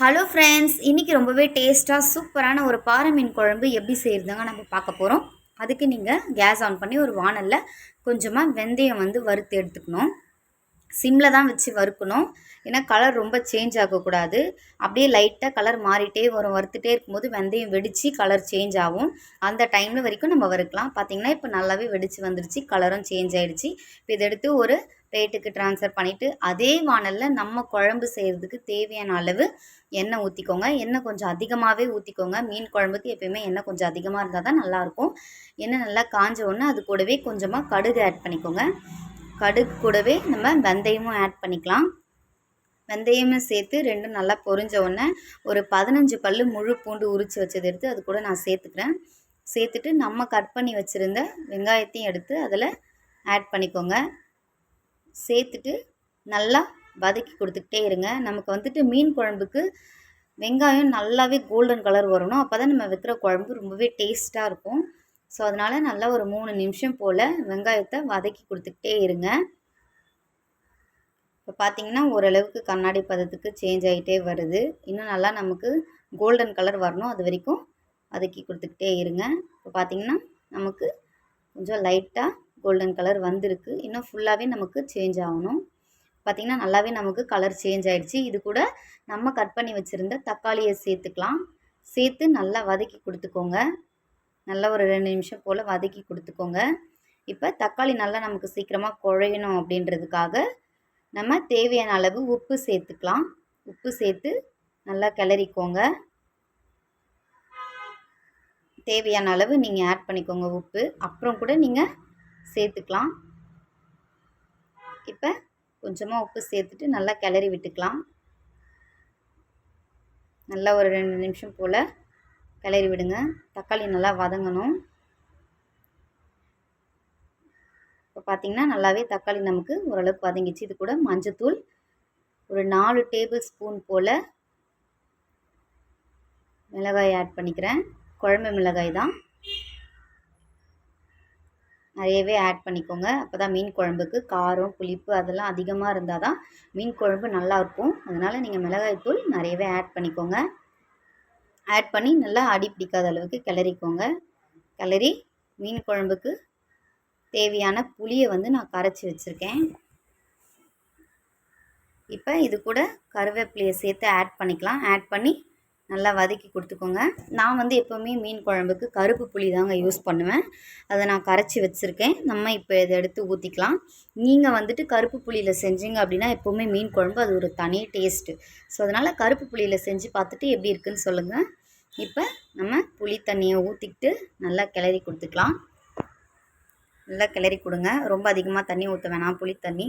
Hello friends இன்றைக்கி ரொம்பவே டேஸ்ட்டாக சூப்பரான ஒரு பாறை மீன் குழம்பு எப்படி செய்கிறதுங்க நம்ம பார்க்க போகிறோம் அதுக்கு நீங்கள் கேஸ் ஆன் பண்ணி ஒரு வானலில் கொஞ்சமாக வெந்தயம் வந்து வறுத்து எடுத்துக்கணும். சிம்மில் தான் வச்சு வறுக்கணும். ஏன்னா கலர் ரொம்ப சேஞ்ச் ஆகக்கூடாது. அப்படியே லைட்டாக கலர் மாறிட்டே வரும். வறுத்துட்டே இருக்கும்போது வெந்தயம் வெடித்து கலர் சேஞ்ச் ஆகும். அந்த டைமில் வரைக்கும் நம்ம வறுக்கலாம். பார்த்திங்கன்னா இப்போ நல்லாவே வெடித்து வந்துடுச்சு கலரும் சேஞ்ச் ஆகிடுச்சு இப்போ இதை எடுத்து ஒரு பிளேட்டுக்கு ட்ரான்ஸ்ஃபர் பண்ணிவிட்டு அதே வானலில் நம்ம குழம்பு செய்கிறதுக்கு தேவையான அளவு எண்ணெய் ஊற்றிக்கோங்க எண்ணெய் கொஞ்சம் அதிகமாகவே ஊற்றிக்கோங்க மீன் குழம்புக்கு எப்பயுமே எண்ணெய் கொஞ்சம் அதிகமாக இருந்தால் தான் நல்லாயிருக்கும். எண்ணெய் நல்லா காஞ்ச உடனே அது கூடவே கொஞ்சமாக கடுகு ஆட் பண்ணிக்கோங்க. கடுகு கூடவே நம்ம வெந்தயமும் ஆட் பண்ணிக்கலாம். வெந்தயமும் சேர்த்து ரெண்டும் நல்லா பொரிஞ்ச உடனே ஒரு பதினஞ்சு பல் முழு பூண்டு உரித்து வச்சது எடுத்து அது கூட நான் சேர்த்துக்கிறேன். சேர்த்துட்டு நம்ம கட் பண்ணி வச்சுருந்த வெங்காயத்தையும் எடுத்து அதில் ஆட் பண்ணிக்கோங்க. சேர்த்துட்டு நல்லா வதக்கி கொடுத்துக்கிட்டே இருங்க. நமக்கு வந்துட்டு மீன் குழம்புக்கு வெங்காயம் நல்லாவே கோல்டன் கலர் வரணும். அப்போ தான் நம்ம வைக்கிற குழம்பு ரொம்பவே டேஸ்ட்டாக இருக்கும். ஸோ அதனால் நல்லா ஒரு மூணு நிமிஷம் போல் வெங்காயத்தை வதக்கி கொடுத்துக்கிட்டே இருங்க. இப்போ பார்த்திங்கன்னா ஓரளவுக்கு கண்ணாடி பதத்துக்கு சேஞ்ச் ஆகிட்டே வருது. இன்னும் நல்லா நமக்கு கோல்டன் கலர் வரணும். அது வரைக்கும் வதக்கி கொடுத்துக்கிட்டே இருங்க. இப்போ பார்த்திங்கன்னா நமக்கு கொஞ்சம் லைட்டாக கோல்டன் கலர் வந்திருக்கு. இன்னும் ஃபுல்லாகவே நமக்கு சேஞ்ச் ஆகணும். பார்த்திங்கன்னா நல்லாவே நமக்கு கலர் சேஞ்ச் ஆகிடுச்சு இது கூட நம்ம கட் பண்ணி வச்சுருந்த தக்காளியை சேர்த்துக்கலாம். சேர்த்து நல்லா வதக்கி கொடுத்துக்கோங்க. நல்லா ஒரு ரெண்டு நிமிஷம் போல் வதக்கி கொடுத்துக்கோங்க. இப்போ தக்காளி நல்லா நமக்கு சீக்கிரமாக குழையணும் அப்படின்றதுக்காக நம்ம தேவையான அளவு உப்பு சேர்த்துக்கலாம். உப்பு சேர்த்து நல்லா கிளறிக்கோங்க. தேவையான அளவு நீங்கள் ஆட் பண்ணிக்கோங்க உப்பு. அப்புறம் கூட நீங்கள் சேர்த்துக்கலாம். இப்போ கொஞ்சமாக உப்பு சேர்த்துட்டு நல்லா கிளறி விட்டுக்கலாம். நல்லா ஒரு ரெண்டு நிமிஷம் போல் கிளறி விடுங்க. தக்காளி நல்லா வதங்கணும். இப்போ பார்த்திங்கன்னா நல்லாவே தக்காளி நமக்கு ஓரளவுக்கு வதங்கிச்சு. இது கூட மஞ்சத்தூள் ஒரு நாலு டேபிள் ஸ்பூன் போல் மிளகாய் ஆட் பண்ணிக்கிறேன். குழம்பு மிளகாய் தான். நிறையவே ஆட் பண்ணிக்கோங்க. அப்போ தான் மீன் குழம்புக்கு காரம் புளிப்பு அதெல்லாம் அதிகமாக இருந்தால் தான் மீன் குழம்பு நல்லாயிருக்கும் அதனால் நீங்கள் மிளகாய்த்தூள் நிறையவே ஆட் பண்ணிக்கோங்க. ஆட் பண்ணி நல்லா அடி பிடிக்காத அளவுக்கு கிளறிக்கோங்க. கிளறி மீன் குழம்புக்கு தேவையான புளியை வந்து நான் கரைச்சி வச்சுருக்கேன். இப்போ இது கூட கருவேப்பிலையை சேர்த்து ஆட் பண்ணிக்கலாம். ஆட் பண்ணி நல்லா வதக்கி கொடுத்துக்கோங்க. நான் வந்து எப்போவுமே மீன் குழம்புக்கு கருப்பு புளி தாங்க யூஸ் பண்ணுவேன். அதை நான் கரைச்சி வச்சுருக்கேன். நம்ம இப்போ இதை எடுத்து ஊற்றிக்கலாம் நீங்கள் வந்துட்டு கருப்பு புளியில் செஞ்சீங்க அப்படின்னா எப்போவுமே மீன் குழம்பு அது ஒரு தனி டேஸ்ட்டு ஸோ அதனால் கருப்பு புளியில் செஞ்சு பார்த்துட்டு எப்படி இருக்குதுன்னு சொல்லுங்கள் இப்போ நம்ம புளி தண்ணியை ஊற்றிக்கிட்டு நல்லா கிளறி கொடுத்துக்கலாம். நல்லா கிளறி கொடுங்க. ரொம்ப அதிகமாக தண்ணி ஊற்ற வேணாம் புளி தண்ணி.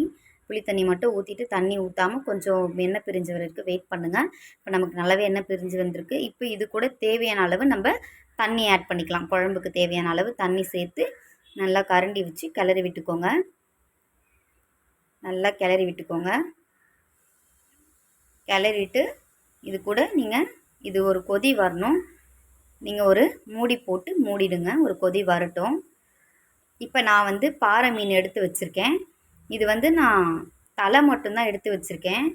புளி தண்ணி மட்டும் ஊற்றிட்டு தண்ணி ஊற்றாமல் கொஞ்சம் எண்ணெய் பிரிஞ்சு வரைக்கும் வெயிட் பண்ணுங்கள் இப்போ நமக்கு நல்லாவே எண்ணெய் பிரிஞ்சு வந்திருக்கு. இப்போ இது கூட தேவையான அளவு நம்ம தண்ணி ஆட் பண்ணிக்கலாம். குழம்புக்கு தேவையான அளவு தண்ணி சேர்த்து நல்லா கரண்டி வச்சு கிளறி விட்டுக்கோங்க. நல்லா கிளறி விட்டுக்கோங்க. கிளறிட்டு இது கூட நீங்கள் இது ஒரு கொதி வரணும். நீங்கள் ஒரு மூடி போட்டு மூடிடுங்க. ஒரு கொதி வரட்டும். இப்போ நான் வந்து பாறை மீன் எடுத்து வச்சுருக்கேன். இது வந்து நான் தலை மட்டும்தான் எடுத்து வச்சுருக்கேன்.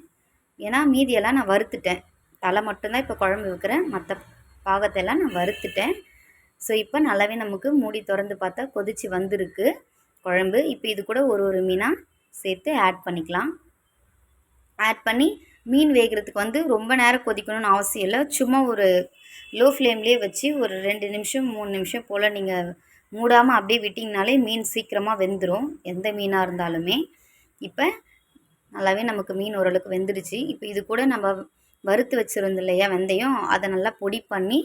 ஏன்னா மீதியெல்லாம் நான் வறுத்துட்டேன். தலை மட்டும்தான் இப்போ குழம்பு வைக்கிறேன். மற்ற பாகத்தையெல்லாம் நான் வறுத்துட்டேன். ஸோ இப்போ நல்லாவே நமக்கு மூடி திறந்து பார்த்தா கொதித்து வந்திருக்கு குழம்பு. இப்போ இது கூட ஒரு ஒரு மீனாக சேர்த்து ஆட் பண்ணிக்கலாம். ஆட் பண்ணி மீன் வேகிறதுக்கு வந்து ரொம்ப நேரம் கொதிக்கணும்னு அவசியம் இல்லை. சும்மா ஒரு லோ ஃப்ளேம்லேயே வச்சு ஒரு ரெண்டு நிமிஷம் மூணு நிமிஷம் போல் நீங்கள் மூடாமல் அப்படியே விட்டிங்கனாலே மீன் சீக்கிரமாக வெந்துடும் எந்த மீனாக இருந்தாலுமே. இப்போ நல்லாவே நமக்கு மீன் ஓரளவுக்கு வெந்துடுச்சு. இப்போ இது கூட நம்ம வறுத்து வச்சுருந்தோம் இல்லையா வெந்தயம் அதை நல்லா பொடி பண்ணி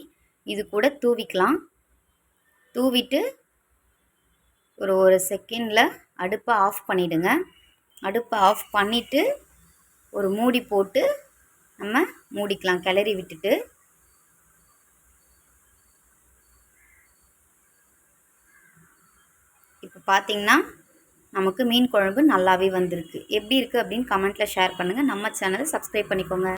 இது கூட தூவிக்கலாம். தூவிட்டு ஒரு ஒரு செகண்டில் அடுப்பை ஆஃப் பண்ணிவிடுங்க அடுப்பை ஆஃப் பண்ணிவிட்டு ஒரு மூடி போட்டு நம்ம மூடிக்கலாம் கிளறி விட்டுட்டு. இப்போ பார்த்திங்கன்னா நமக்கு மீன் குழம்பு நல்லாவே வந்திருக்கு. எப்படி இருக்குது அப்படின்னு கமெண்ட்டில் ஷேர் பண்ணுங்கள் நம்ம சேனலை சப்ஸ்கிரைப் பண்ணிக்கோங்க.